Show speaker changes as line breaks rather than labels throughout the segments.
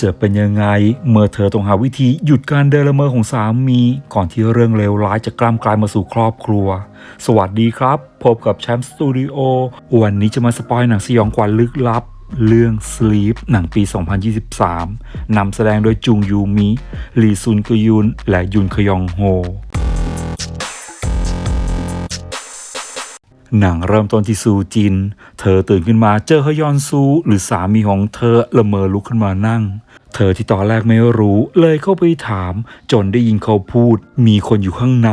จะเป็นยังไง เมื่อเธอต้องหาวิธีหยุดการเดินละเมอของสามี ก่อนที่เรื่องเลวร้ายจะกล้ำกลายมาสู่ครอบครัว สวัสดีครับ พบกับแชมป์สตูดิโอวันนี้จะมาสปอยหนังสยองขวัญลึกลับ เรื่อง Sleep หนังปี 2023นำแสดงโดยจุงยูมิลีซุนกยุน และยุนคยองโฮ หนังเริ่มต้นที่ซูจิน เธอตื่นขึ้นมาเจอฮยอนซู หรือสามีของเธอละเมอลุกขึ้นมานั่ง เธอที่ตอนแรกไม่รู้เลยเข้าไปถาม จนได้ยินเขาพูด มีคนอยู่ข้างใน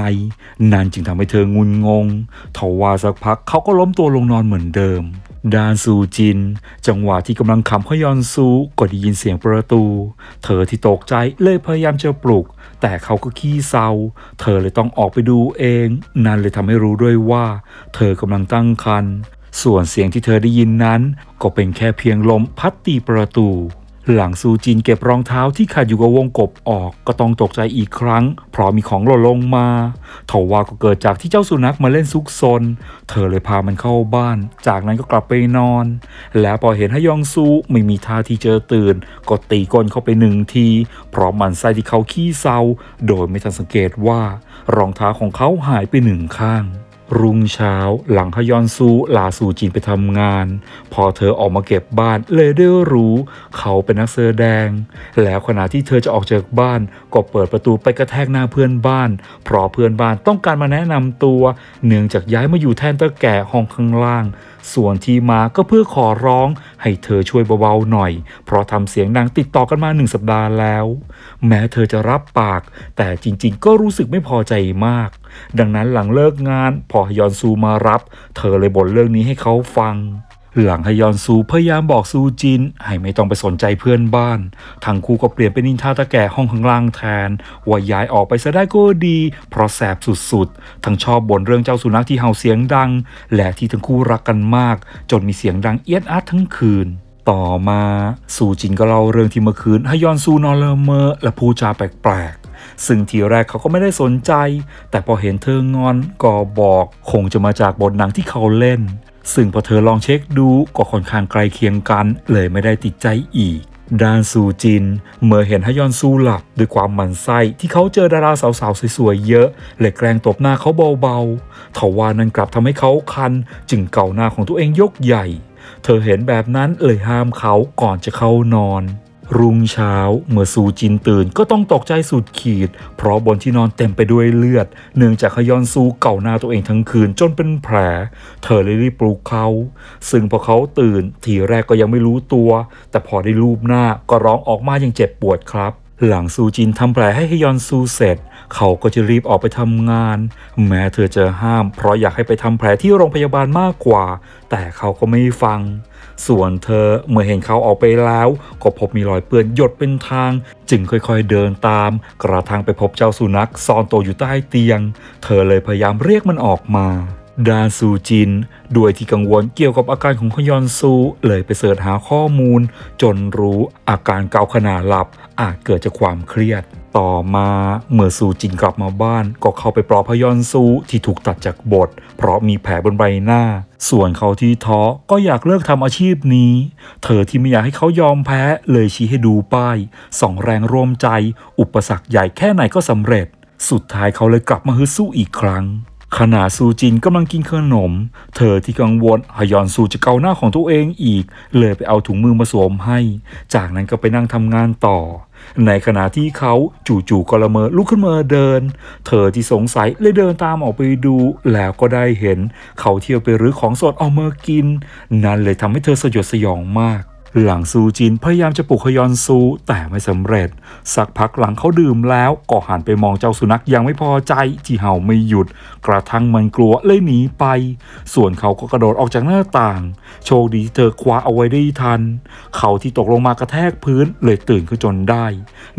นั่นจึงทำให้เธองุนงงทว่าสักพักเขาก็ล้มตัวลงนอนเหมือนเดิม ด้านซูจิน จังหวะที่กำลังขำฮยอนซูก็ได้ยินเสียงประตู เธอที่ตกใจเลยพยายามจะปลุก แต่เขาก็ขี้เศร้า เธอเลยต้องออกไปดูเอง นั่นเลยทำให้รู้ด้วยว่า เธอกำลังตั้งครรภ์ส่วนเสียงที่เธอได้ยินนั้น ก็เป็นแค่เพียงลมพัดตีประตู หลังซูจินเก็บรองเท้าที่ขาดอยู่กับวงกบออกก็ต้องตกใจอีกครั้ง เพราะมีของหล่นลงมาทว่าก็เกิดจากที่เจ้าสุนัขมาเล่นซุกซน เธอเลยพามันเข้าบ้าน จากนั้นก็กลับไปนอน แล้วพอเห็นฮยองซูไม่มีท่าที่เจอตื่น ก็ตีก้นเข้าไปหนึ่งที เพราะมันไส้ที่เขาขี้เศร้าโดยไม่ทันสังเกตว่ารองเท้าของเขาหายไปหนึ่งข้าง รุ่งเช้าหลังฮยอนซูลาซูจินไปทำงาน พอเธอออกมาเก็บบ้านเลยได้รู้เขาเป็นนักแสดง แล้วขณะที่เธอจะออกจากบ้านก็เปิดประตูไปกระแทกหน้าเพื่อนบ้าน เพราะเพื่อนบ้านต้องการมาแนะนำตัว เนื่องจากย้ายมาอยู่แทนตะแก่ห้องข้างล่าง ส่วนที่มาก็เพื่อขอร้องให้เธอช่วยเบาๆหน่อย เพราะทำเสียงดังติดต่อกันมาหนึ่งสัปดาห์แล้ว แม้เธอจะรับปาก แต่จริงๆ ก็รู้สึกไม่พอใจมาก ดังนั้นหลังเลิกงานพอฮยอนซูมารับ เธอเลยบ่นเรื่องนี้ให้เขาฟัง หลังฮยอนซูพยายามบอกซูจินให้ไม่ต้องไปสนใจเพื่อนบ้านทั้งคู่ก็เปลี่ยนเป็นนินทาตะแก่ห้องข้างล่างแทน ว่าย้ายออกไปซะได้ก็ดี เพราะแสบสุดๆ ทั้งชอบบ่นเรื่องเจ้าสุนัขที่เห่าเสียงดัง และที่ทั้งคู่รักกันมาก จนมีเสียงดังเอียดอาร์ตทั้งคืนต่อมา ซูจินก็เล่าเรื่องที่เมื่อคืนฮยอนซูนอนเละเมอและพูดจาแปลก ซึ่งทีแรกเขาก็ไม่ได้สนใจ แต่พอเห็นเธองอนก็บอกคงจะมาจากบทหนังที่เขาเล่น ซึ่งพอเธอลองเช็คดูก็ค่อนข้างใกล้เคียงกัน เลยไม่ได้ติดใจอีกด้านซูจิน เมื่อเห็นฮยอนซูหลับ ด้วยความหมันไส้ที่เขาเจอดาราสาวๆ สวยๆ เยอะเลยแกล้งตบหน้าเขาเบาๆทว่านั้นกลับทำให้เขาคัน จึงเกาหน้าของตัวเองยกใหญ่ เธอเห็นแบบนั้นเลยห้ามเขาก่อนจะเข้านอน รุ่งเช้า เมื่อซูจินตื่นก็ต้องตกใจสุดขีด เพราะบนที่นอนเต็มไปด้วยเลือด เนื่องจากฮยอนซูเก่าหน้าตัวเองทั้งคืนจนเป็นแผล เธอเลยรีบปลุกเขา ซึ่งพอเขาตื่น ทีแรกก็ยังไม่รู้ตัว แต่พอได้รูปหน้าก็ร้องออกมาอย่างเจ็บปวดครับหลังซูจินทำแผลให้ฮยอนซูเสร็จ เขาก็จะรีบออกไปทำงาน แม้เธอจะห้าม เพราะอยากให้ไปทำแผลที่โรงพยาบาลมากกว่า แต่เขาก็ไม่ฟัง ส่วนเธอเมื่อเห็นเขาออกไปแล้ว ก็พบมีรอยเปื้อนหยดเป็นทาง จึงค่อยๆเดินตาม กระทั่งไปพบเจ้าสุนัขซ่อนตัวอยู่ใต้เตียง เธอเลยพยายามเรียกมันออกมา ดาซูจิน ด้วยที่กังวลเกี่ยวกับอาการของฮยอนซู เลยไปเสิร์ชหาข้อมูล จนรู้อาการเกาขณะหลับ อาจเกิดจากความเครียด ต่อมาเมื่อซูจินกลับมาบ้าน ก็เข้าไปปลอบพยอนซูที่ถูกตัดจากบท เพราะมีแผลบนใบหน้า ส่วนเขาที่ท้อก็อยากเลิกทำอาชีพนี้ เธอที่ไม่อยากให้เขายอมแพ้เลยชี้ให้ดูป้ายสองแรงร่วมใจ อุปสรรคใหญ่แค่ไหนก็สำเร็จ สุดท้ายเขาเลยกลับมาฮึดสู้อีกครั้ง ขณะซูจินกำลังกินขนม เธอที่กังวลฮยอนซูจะเกาหน้าของตัวเองอีก เลยไปเอาถุงมือมาสวมให้ จากนั้นก็ไปนั่งทำงานต่อ ในขณะที่เขาจู่ๆก็ละเมอลุกขึ้นมาเดิน เธอที่สงสัยเลยเดินตามออกไปดู แล้วก็ได้เห็น เขาเที่ยวไปรื้อของสดเอามากิน นั่นเลยทำให้เธอสยดสยองมาก หลังซูจินพยายามจะปลุกฮยอนซูแต่ไม่สำเร็จ สักพักหลังเขาดื่มแล้วก็หันไปมองเจ้าสุนัขยังไม่พอใจที่เห่าไม่หยุด กระทั่งมันกลัวเลยหนีไป ส่วนเขาก็กระโดดออกจากหน้าต่าง โชคดีเธอคว้าเอาไว้ได้ทัน เขาที่ตกลงมากระแทกพื้นเลยตื่นขึ้นจนได้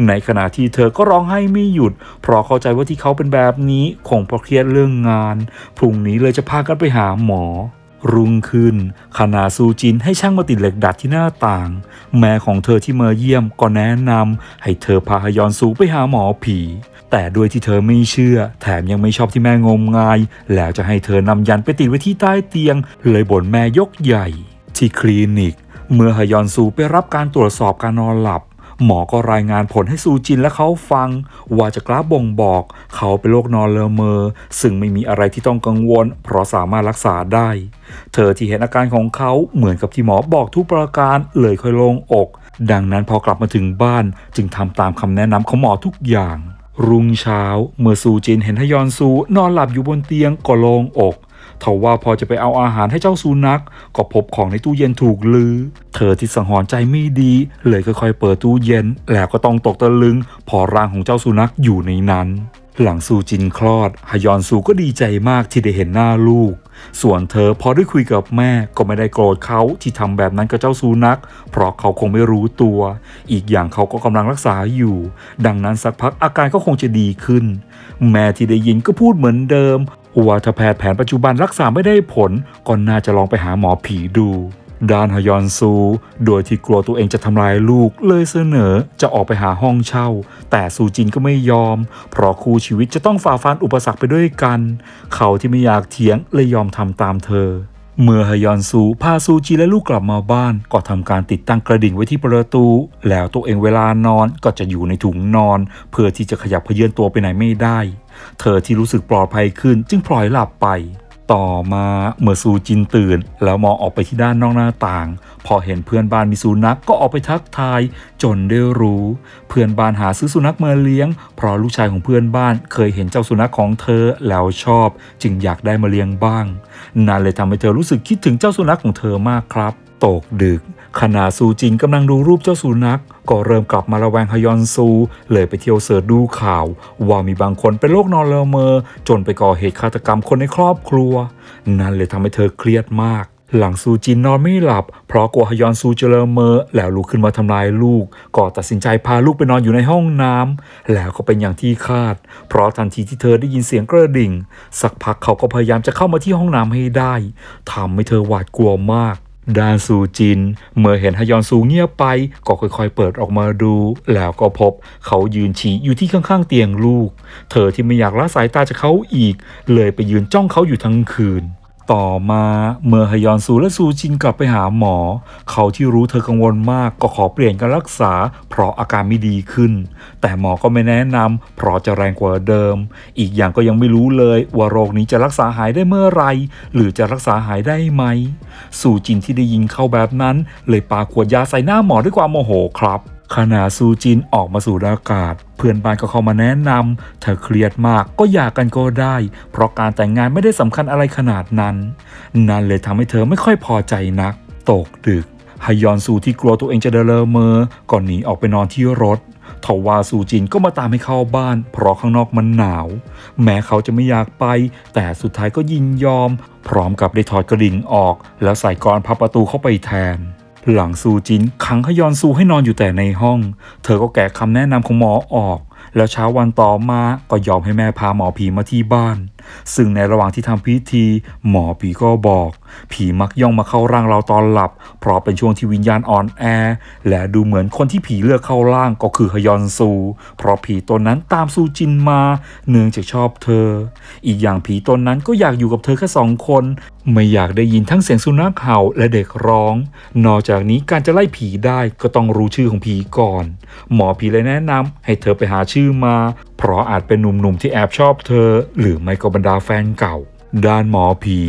ในขณะที่เธอก็ร้องไห้ไม่หยุด เพราะเข้าใจว่าที่เขาเป็นแบบนี้คงเพราะเครียดเรื่องงานพรุ่งนี้เลยจะพากันไปหาหมอ รุ่งขึ้นขณะซูจินให้ช่างมาติดเหล็กดัดที่หน้าต่าง แม่ของเธอที่มาเยี่ยมก็แนะนำให้เธอพาฮยอนซูไปหาหมอผี แต่ด้วยที่เธอไม่เชื่อ แถมยังไม่ชอบที่แม่งมงาย แล้วจะให้เธอนำยันไปติดไว้ที่ใต้เตียง เลยบ่นแม่ยกใหญ่ ที่คลินิก เมื่อฮยอนซูไปรับการตรวจสอบการนอนหลับ หมอก็รายงานผลให้ซูจินและเขาฟัง ว่าจะกล้าบ่งบอก เขาเป็นโรคนอนเลอเมอ ซึ่งไม่มีอะไรที่ต้องกังวล เพราะสามารถรักษาได้ เธอที่เห็นอาการของเขาเหมือนกับที่หมอบอกทุกประการเลยค่อยโล่งอก ดังนั้นพอกลับมาถึงบ้านจึงทำตามคำแนะนำของหมอทุกอย่างรุ่งเช้า เมื่อซูจินเห็นฮยอนซูนอนหลับอยู่บนเตียงก็โล่งอก ทว่าพอจะไปเอาอาหารให้เจ้าสุนัขก็พบของในตู้เย็นถูกลือเธอที่สังหรณ์ใจไม่ดี เลยค่อยๆเปิดตู้เย็น แล้วก็ต้องตกตะลึง พอร่างของเจ้าสุนัขอยู่ในนั้น หลังซูจินคลอดฮยอนซูก็ดีใจมากที่ได้เห็นหน้าลูก ส่วนเธอพอได้คุยกับแม่ก็ไม่ได้โกรธเขาที่ทำแบบนั้นกับเจ้าสุนัข เพราะเขาคงไม่รู้ตัว อีกอย่างเขาก็กำลังรักษาอยู่ ดังนั้นสักพักอาการก็คงจะดีขึ้น แม่ที่ได้ยินก็พูดเหมือนเดิม ว่าถ้าแพทย์แผนปัจจุบันรักษาไม่ได้ผล ก็น่าจะลองไปหาหมอผีดูด้านฮยอนซู โดยที่กลัวตัวเองจะทำลายลูกเลยเสนอจะออกไปหาห้องเช่า แต่ซูจินก็ไม่ยอม เพราะคู่ชีวิตจะต้องฝ่าฟันอุปสรรคไปด้วยกัน เขาที่ไม่อยากเถียงเลยยอมทำตามเธอ เมื่อฮยอนซูพาซูจิและลูกกลับมาบ้าน ก็ทำการติดตั้งกระดิ่งไว้ที่ประตู แล้วตัวเองเวลานอนก็จะอยู่ในถุงนอน เพื่อที่จะขยับเขยื้อนตัวไปไหนไม่ได้ เธอที่รู้สึกปลอดภัยขึ้นจึงปล่อยหลับไปต่อมาเมื่อซูจินตื่น แล้วมองออกไปที่ด้านนอกหน้าต่าง พอเห็นเพื่อนบ้านมีสุนัขกก็ออกไปทักทาย จนได้รู้ เพื่อนบ้านหาซื้อสุนัขมาเลี้ยง เพราะลูกชายของเพื่อนบ้านเคยเห็นเจ้าสุนัขของเธอแล้วชอบ จึงอยากได้มาเลี้ยงบ้าง นั่นเลยทำให้เธอรู้สึกคิดถึงเจ้าสุนัขของเธอมากครับ ตกดึกขณะซูจินกำลังดูรูปเจ้าสุนัข ก็เริ่มกลับมาระแวงฮยอนซู เลยไปเที่ยวเสิร์ชดูข่าว ว่ามีบางคนเป็นโรคนอนเลเมอ จนไปก่อเหตุฆาตกรรมคนในครอบครัว นั่นเลยทำให้เธอเครียดมากหลังซูจินนอนไม่หลับ เพราะกลัวฮยอนซูจะเลอเมอ แล้วลุกขึ้นมาทำลายลูก ก็ตัดสินใจพาลูกไปนอนอยู่ในห้องน้ำแล้วก็เป็นอย่างที่คาด เพราะทันทีที่เธอได้ยินเสียงกระดิ่ง สักพักเขาก็พยายามจะเข้ามาที่ห้องน้ำให้ได้ทำให้เธอหวาดกลัวมาก ดานซูจิน เมื่อเห็นฮยอนซูเงียบไป ก็ค่อยๆ เปิดออกมาดู แล้วก็พบเขายืนฉี่อยู่ที่ข้างๆเตียงลูก เธอที่ไม่อยากละสายตาจากเขาอีก เลยไปยืนจ้องเขาอยู่ทั้งคืน ต่อมาเมื่อฮยอนซูและซูจินกลับไปหาหมอ เขาที่รู้เธอกังวลมากก็ขอเปลี่ยนการรักษา เพราะอาการไม่ดีขึ้น แต่หมอก็ไม่แนะนำเพราะจะแรงกว่าเดิม อีกอย่างก็ยังไม่รู้เลยว่าโรคนี้จะรักษาหายได้เมื่อไร หรือจะรักษาหายได้ไหม ซูจินที่ได้ยินเข้าแบบนั้น เลยปาขวดยาใส่หน้าหมอด้วยความโมโหครับ ขณะซูจินออกมาสู่อากาศ เพื่อนบ้านก็เข้ามาแนะนำเธอเครียดมากก็หย่ากันก็ได้ เพราะการแต่งงานไม่ได้สำคัญอะไรขนาดนั้น นั่นเลยทำให้เธอไม่ค่อยพอใจนัก ตกดึกฮยอนซูที่กลัวตัวเองจะเดเลอเมอก่อนหนีออกไปนอนที่รถทว่าซูจินก็มาตามให้เข้าบ้าน เพราะข้างนอกมันหนาว แม้เขาจะไม่อยากไป แต่สุดท้ายก็ยินยอม พร้อมกับได้ถอดกระดิ่งออก แล้วใส่กรอนพับประตูเข้าไปแทน หลังซูจินขังขยอนซูให้นอนอยู่แต่ในห้อง เธอก็แกะคำแนะนำของหมอออก แล้วเช้าวันต่อมาก็ยอมให้แม่พาหมอผีมาที่บ้าน ซึ่งในระหว่างที่ทำพิธี หมอผีก็บอก ผีมักย่องมาเข้าร่างเราตอนหลับ เพราะเป็นช่วงที่วิญญาณอ่อนแอ และดูเหมือนคนที่ผีเลือกเข้าร่างก็คือฮยอนซู เพราะผีตนนั้นตามซูจินมาเนื่องจากชอบเธอ อีกอย่างผีตนนั้นก็อยากอยู่กับเธอแค่สองคน ไม่อยากได้ยินทั้งเสียงสุนัขเห่าและเด็กร้อง นอกจากนี้การจะไล่ผีได้ก็ต้องรู้ชื่อของผีก่อน หมอผีเลยแนะนำให้เธอไปหาชื่อมาเพราะอาจเป็นหนุ่มๆที่แอบชอบเธอ หรือไม่ก็บรรดาแฟนเก่า ด้านหมอผี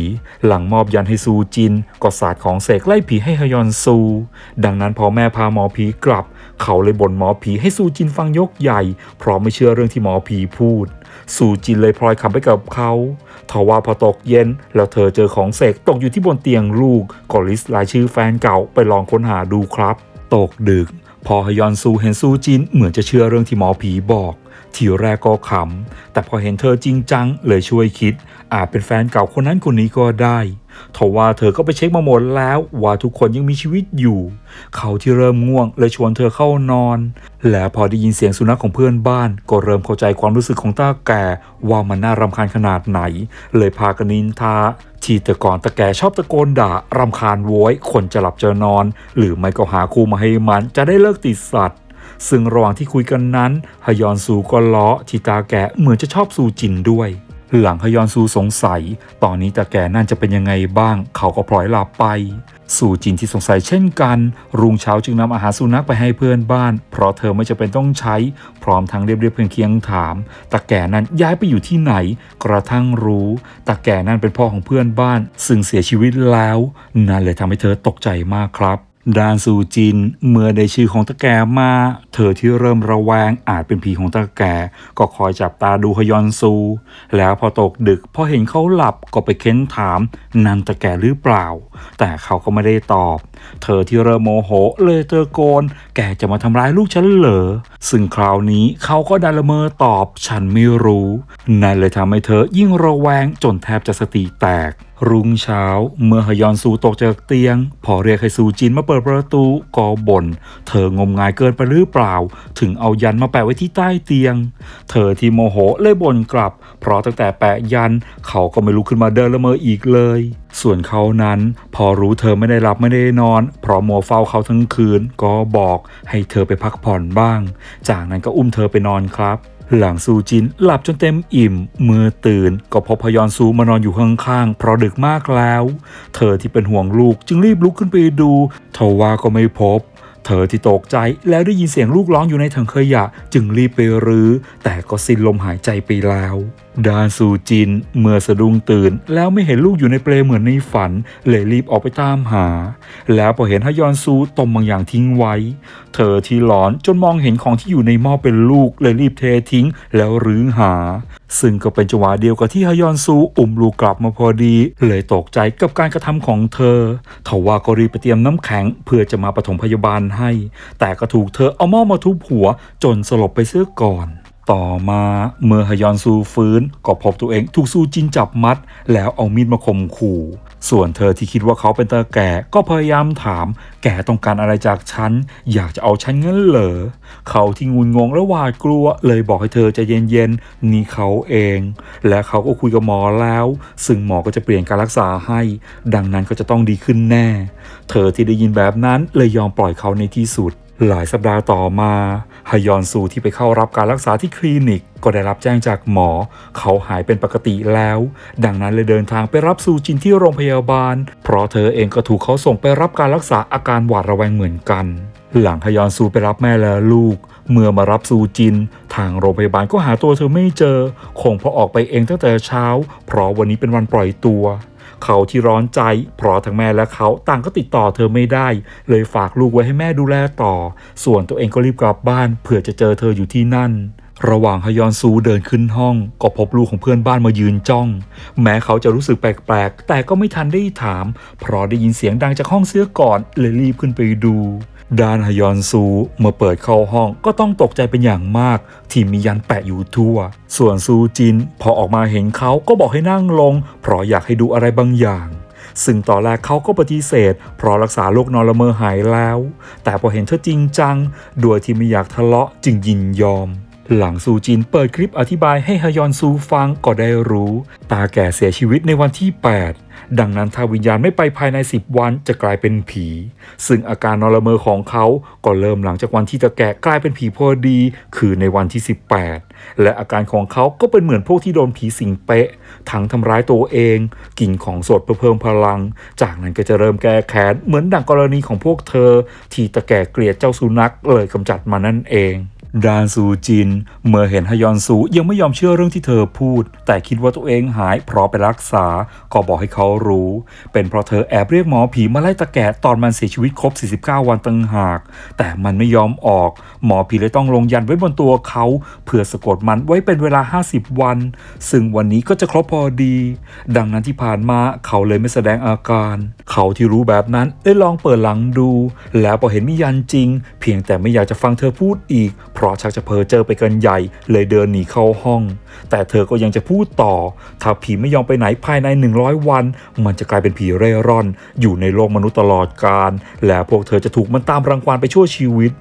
หลังมอบยันให้ซูจิน ก็ศาสตร์ของเสกไล่ผีให้ฮยอนซู ดังนั้นพอแม่พาหมอผีกลับ เขาเลยบ่นหมอผีให้ซูจินฟังยกใหญ่ เพราะไม่เชื่อเรื่องที่หมอผีพูด ซูจินเลยพลอยคำไปกับเขาทว่าพอตกเย็น แล้วเธอเจอของเสกตกอยู่ที่บนเตียงลูกก็ลิสต์รายชื่อแฟนเก่าไปลองค้นหาดูครับ ตกดึก พอฮยอนซูเห็นซูจินเหมือนจะเชื่อเรื่องที่หมอผีบอก ทีแรกก็ขำแต่พอเห็นเธอจริงจังเลยช่วยคิด อาจเป็นแฟนเก่าคนนั้นคนนี้ก็ได้ทว่าเธอก็ไปเช็คมาหมดแล้วว่าทุกคนยังมีชีวิตอยู่ เขาที่เริ่มง่วงเลยชวนเธอเข้านอน และพอได้ยินเสียงสุนัขของเพื่อนบ้าน ก็เริ่มเข้าใจความรู้สึกของตาแก่ว่ามันน่ารำคาญขนาดไหน เลยพากันนินทาที่แต่ก่อนตาแก่ชอบตะโกนด่ารำคาญโวยคนจะหลับจะนอน หรือไม่ก็หาคู่มาให้มันจะได้เลิกติดสัตว์ ซึ่งระหว่างที่คุยกันนั้นฮยอนซูก็ล้อที่ตาแกเหมือนจะชอบซูจินด้วยหลังฮยอนซูสงสัย ตอนนี้ตาแกนั่นจะเป็นยังไงบ้าง เขาก็พลอยหลับไป สู่จินที่สงสัยเช่นกัน รุ่งเช้าจึงนำอาหารสุนัขไปให้เพื่อนบ้าน เพราะเธอไม่จะเป็นต้องใช้ พร้อมทั้งเรียบเรียบเพียงเคียงถามตาแก่นั้นย้ายไปอยู่ที่ไหน กระทั่งรู้ตาแก่นั้นเป็นพ่อของเพื่อนบ้าน ซึ่งเสียชีวิตแล้ว นั่นเลยทำให้เธอตกใจมากครับ ดานซูจิน เมื่อได้ชื่อของตาแกมา เธอที่เริ่มระแวงอาจเป็นผีของตาแก ก็คอยจับตาดูฮยอนซู แล้วพอตกดึกพอเห็นเขาหลับก็ไปเค้นถามนันตาแกหรือเปล่า แต่เขาก็ไม่ได้ตอบ เธอที่เริ่มโมโหเลยเตอโกน แกจะมาทำร้ายลูกฉันเหรอ ซึ่งคราวนี้เขาก็ดันละเมอตอบฉันไม่รู้ นั่นเลยทำให้เธอยิ่งระแวงจนแทบจะสติแตก รุ่งเช้า เมื่อฮยอนซูตกจากเตียง พอเรียกให้ซูจินมาเปิดประตูก็บ่น เธองมงายเกินไปหรือเปล่า ถึงเอายันมาแปะไว้ที่ใต้เตียง เธอที่โมโหเลยบ่นกลับ เพราะตั้งแต่แปะยัน เขาก็ไม่ลุกขึ้นมาเดินละเมออีกเลย ส่วนเขานั้นพอรู้เธอไม่ได้หลับไม่ได้นอน เพราะมัวเฝ้าเขาทั้งคืนก็บอกให้เธอไปพักผ่อนบ้าง จากนั้นก็อุ้มเธอไปนอนครับ หลังซูจินหลับจนเต็มอิ่มเมื่อตื่นก็พบพยอนซูมานอนอยู่ข้างๆ เพราะดึกมากแล้ว เธอที่เป็นห่วงลูกจึงรีบลุกขึ้นไปดูทว่าก็ไม่พบ เธอที่ตกใจแล้วได้ยินเสียงลูกร้องอยู่ในถังขยะ จึงรีบไปรื้อ แต่ก็สิ้นลมหายใจไปแล้ว ดานซูจิน เมื่อสะดุ้งตื่น แล้วไม่เห็นลูกอยู่ในเปลเหมือนในฝัน เลยรีบออกไปตามหา แล้วพอเห็นฮยอนซูต้มบางอย่างทิ้งไว้ เธอที่หลอนจนมองเห็นของที่อยู่ในหม้อเป็นลูกเลยรีบเททิ้ง แล้วรื้อหา ซึ่งก็เป็นจังหวะเดียวกับที่ฮยอนซูอุ้มลูกกลับมาพอดี เลยตกใจกับการกระทำของเธอทว่าก็รีบไปเตรียมน้ำแข็ง เพื่อจะมาปฐมพยาบาลให้ แต่ก็ถูกเธอเอาหม้อมาทุบหัวจนสลบไปเสียก่อน ต่อมาเมื่อฮยอนซูฟื้น ก็พบตัวเองถูกซูจินจับมัด แล้วเอามีดมาข่มขู่ ส่วนเธอที่คิดว่าเขาเป็นตาแก่ก็พยายามถาม แกต้องการอะไรจากฉัน อยากจะเอาฉันงั้นเหรอ เขาที่งุนงงและหวาดกลัว เลยบอกให้เธอใจเย็นๆนี่เขาเอง และเขาก็คุยกับหมอแล้ว ซึ่งหมอก็จะเปลี่ยนการรักษาให้ ดังนั้นก็จะต้องดีขึ้นแน่ เธอที่ได้ยินแบบนั้นเลยยอมปล่อยเขาในที่สุด หลายสัปดาห์ต่อมา ฮยอนซูที่ไปเข้ารับการรักษาที่คลินิก ก็ได้รับแจ้งจากหมอ เขาหายเป็นปกติแล้ว ดังนั้นเลยเดินทางไปรับซูจินที่โรงพยาบาล เพราะเธอเองก็ถูกเขาส่งไปรับการรักษาอาการหวาดระแวงเหมือนกัน หลังฮยอนซูไปรับแม่และลูก เมื่อมารับซูจิน ทางโรงพยาบาลก็หาตัวเธอไม่เจอ คงเพราะออกไปเองตั้งแต่เช้า เพราะวันนี้เป็นวันปล่อยตัว เขาที่ร้อนใจ เพราะทั้งแม่และเขาต่างก็ติดต่อเธอไม่ได้ เลยฝากลูกไว้ให้แม่ดูแลต่อ ส่วนตัวเองก็รีบกลับบ้านเผื่อจะเจอเธออยู่ที่นั่นระหว่างฮยอนซูเดินขึ้นห้อง ก็พบลูกของเพื่อนบ้านมายืนจ้อง แม้เขาจะรู้สึกแปลกๆ แต่ก็ไม่ทันได้ถาม เพราะได้ยินเสียงดังจากห้องเสื้อก่อนเลยรีบขึ้นไปดู ดานฮยอนซูเมื่อเปิดเข้าห้องก็ต้องตกใจเป็นอย่างมาก ที่มียันแปะอยู่ทั่ว ส่วนซูจินพอออกมาเห็นเขาก็บอกให้นั่งลง เพราะอยากให้ดูอะไรบางอย่าง ซึ่งตอนแรกเขาก็ปฏิเสธ เพราะรักษาโรคนอนละเมอหายแล้ว แต่พอเห็นเธอจริงจังด้วยที่ไม่อยากทะเลาะจึงยินยอม หลังซูจินเปิดคลิปอธิบายให้ฮยอนซูฟังก็ได้รู้ ตาแก่เสียชีวิตในวันที่ 8 ดังนั้นถ้าวิญญาณไม่ไปภายใน 10 วันจะกลายเป็นผี ซึ่งอาการนอนละเมอของเขาก็เริ่มหลังจากวันที่ตาแก่กลายเป็นผีพอดี คือในวันที่ 18 และอาการของเขาก็เป็นเหมือนพวกที่โดนผีสิงเปะ ทั้งทำร้ายตัวเอง กินของสดเพื่อเพิ่มพลัง จากนั้นก็จะเริ่มแก้แค้นเหมือนดังกรณีของพวกเธอ ที่ตะแก่เกลียดเจ้าสุนัขเลยกำจัดมานั่นเอง ดานซูจิน เมื่อเห็นฮยอนซูยังไม่ยอมเชื่อเรื่องที่เธอพูด แต่คิดว่าตัวเองหายเพราะไปรักษา ก็บอกให้เขารู้ เป็นเพราะเธอแอบเรียกหมอผีมาไล่ตะแก่ตอนมันเสียชีวิตครบ 49 วันตั้งหาก แต่มันไม่ยอมออก หมอผีเลยต้องลงยันไว้บนตัวเขาเพื่อสะกดมันไว้เป็นเวลา 50 วัน ซึ่งวันนี้ก็จะครบพอดี ดังนั้นที่ผ่านมาเขาเลยไม่แสดงอาการ เขาที่รู้แบบนั้นได้ลองเปิดหลังดู แล้วพอเห็นมียันจริง เพียงแต่ไม่อยากจะฟังเธอพูดอีก เพราะชักจะเพ้อเจอไปกันใหญ่ เลยเดินหนีเข้าห้อง แต่เธอก็ยังจะพูดต่อ ถ้าผีไม่ยอมไปไหนภายใน 100 วัน มันจะกลายเป็นผีเร่ร่อน อยู่ในโลกมนุษย์ตลอดกาลและพวกเธอจะถูกมันตามรังควานไปชั่วชีวิต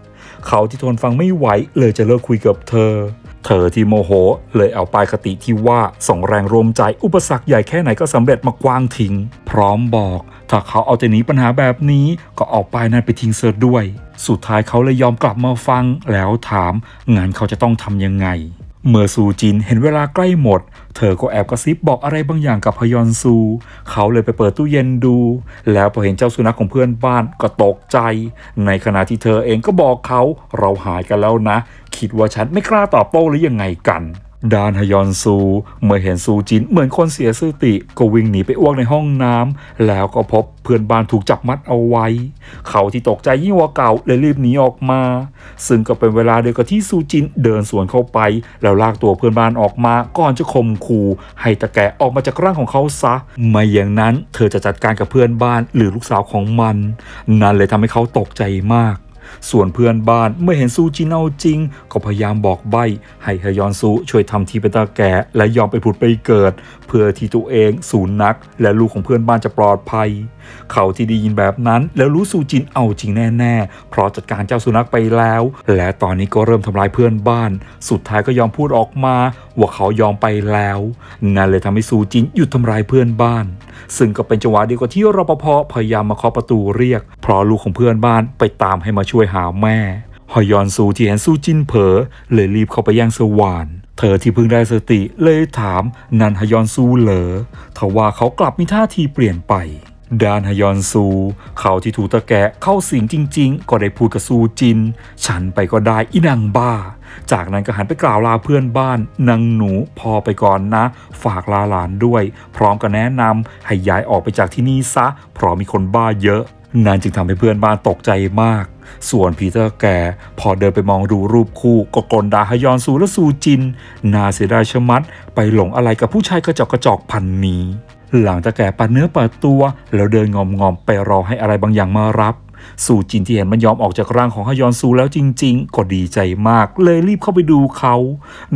เขาที่ทนฟังไม่ไหวเลยจะเลิกคุยกับเธอ เธอที่โมโห เลยเอาปลายคติที่ว่าส่งแรงรวมใจอุปสรรคใหญ่แค่ไหนก็สำเร็จมากวางทิ้ง พร้อมบอก ถ้าเขาเอาจะหนีปัญหาแบบนี้ก็เอาปลายนั้นไปทิ้งเสิร์ด้วย สุดท้ายเขาเลยยอมกลับมาฟังแล้วถาม งานเขาจะต้องทำยังไง เมื่อซูจินเห็นเวลาใกล้หมด เธอก็แอบกระซิบบอกอะไรบางอย่างกับพยอนซู เขาเลยไปเปิดตู้เย็นดู แล้วพอเห็นเจ้าสุนัขของเพื่อนบ้านก็ตกใจ ในขณะที่เธอเองก็บอกเขาเราหายกันแล้วนะ คิดว่าฉันไม่กล้าตอบโต้หรือยังไงกัน ดานฮยอนซู เมื่อเห็นซูจินเหมือนคนเสียสติก็วิ่งหนีไปอ้วกในห้องน้ำแล้วก็พบเพื่อนบ้านถูกจับมัดเอาไว้ เขาที่ตกใจยิ่งกว่าเก่าเลยรีบหนีออกมา ซึ่งก็เป็นเวลาเดียวกับที่ซูจินเดินสวนเข้าไป แล้วลากตัวเพื่อนบ้านออกมาก่อนจะข่มขู่ให้ตะแกะออกมาจากร่างของเขาซะ ไม่อย่างนั้นเธอจะจัดการกับเพื่อนบ้านหรือลูกสาวของมัน นั่นเลยทำให้เขาตกใจมาก ส่วนเพื่อนบ้านเมื่อเห็นซูจินเอาจริง ก็พยายามบอกใบ้ให้ฮยอนซูช่วยทำทีเป็นตาแก่และยอมไปผุดไปเกิด เพื่อที่ตัวเองสูญนัก และลูกของเพื่อนบ้านจะปลอดภัย เขาที่ได้ยินแบบนั้น แล้วรู้ซูจินเอาจริงแน่ๆ เพราะจัดการเจ้าสุนัขไปแล้ว และตอนนี้ก็เริ่มทำลายเพื่อนบ้าน สุดท้ายก็ยอมพูดออกมาว่าเขายอมไปแล้วนั่นเลยทำให้ซูจินหยุดทำลายเพื่อนบ้าน ซึ่งก็เป็นจังหวะเดียวกับที่รปภพยายามมาเคาะประตูเรียก เพราะลูกของเพื่อนบ้านไปตามให้มาช่วยหาแม่ฮอยอนซูที่เห็นซูจินเผลอเลยรีบเข้าไปย่งสว่านเธอที่เพิ่งได้สติเลยถามนันฮยอนซูเหรอทว่าเขากลับมีท่าทีเปลี่ยนไปดานฮยอนซู เขาที่ถูกตะแกะเข้าสิงจริง ๆ ก็ได้พูดกับซูจิน ฉันไปก็ได้อีนางบ้า จากนั้นก็หันไปกล่าวลาเพื่อนบ้านนางหนูพอไปก่อนนะ ฝากลาหลานด้วย พร้อมกับแนะนำให้ย้ายออกไปจากที่นี่ซะ เพราะมีคนบ้าเยอะ นั่นจึงทำให้เพื่อนบ้านตกใจมาก ส่วนพีเตอร์แกพอเดินไปมองดูรูปคู่ก็กลดาฮยอนซูและซูจิน นาเสียดายชะมัด ไปหลงอะไรกับผู้ชายกระจอกกระจอกพันนี้ หลังจากแกปัดเนื้อปัดตัว แล้วเดินงอมๆไปรอให้อะไรบางอย่างมารับ ซูจินที่เห็นมันยอมออกจากร่างของฮยอนซูแล้วจริง ๆ ก็ดีใจมาก เลยรีบเข้าไปดูเขา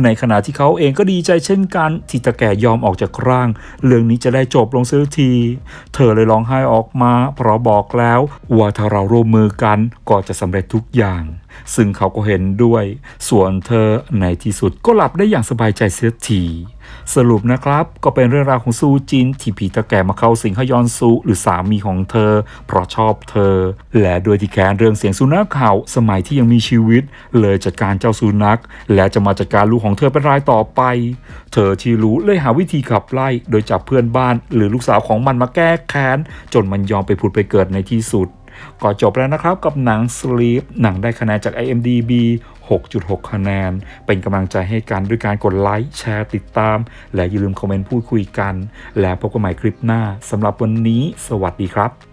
ในขณะที่เขาเองก็ดีใจเช่นกันที่ตะแก่ยอมออกจากร่าง เรื่องนี้จะได้จบลงเสียที เธอเลยร้องไห้ออกมา เพราะบอกแล้วว่าถ้าเราร่วมมือกันก็จะสำเร็จทุกอย่างซึ่งเขาก็เห็นด้วย ส่วนเธอในที่สุดก็หลับได้อย่างสบายใจเสียที สรุปนะครับก็เป็นเรื่องราวของซูจินที่ผีตะแก่มาเข้าสิงฮยอนซูหรือสามีของเธอ เพราะชอบเธอ และโดยที่แค้นเรื่องเสียงสุนัขเห่าสมัยที่ยังมีชีวิต เลยจัดการเจ้าสุนัข และจะมาจัดการลูกของเธอเป็นรายต่อไป เธอที่รู้เลยหาวิธีขับไล่โดยจับเพื่อนบ้าน หรือลูกสาวของมันมาแก้แค้นจนมันยอมไปผุดไปเกิดในที่สุด ก็จบแล้วนะครับกับหนัง Sleep หนังได้คะแนนจาก IMDB 6.6 คะแนน เป็นกำลังใจให้กันด้วยการกดไลค์ แชร์ ติดตาม และอย่าลืมคอมเมนต์พูดคุยกัน แล้วพบกันใหม่คลิปหน้าสำหรับวันนี้ สวัสดีครับ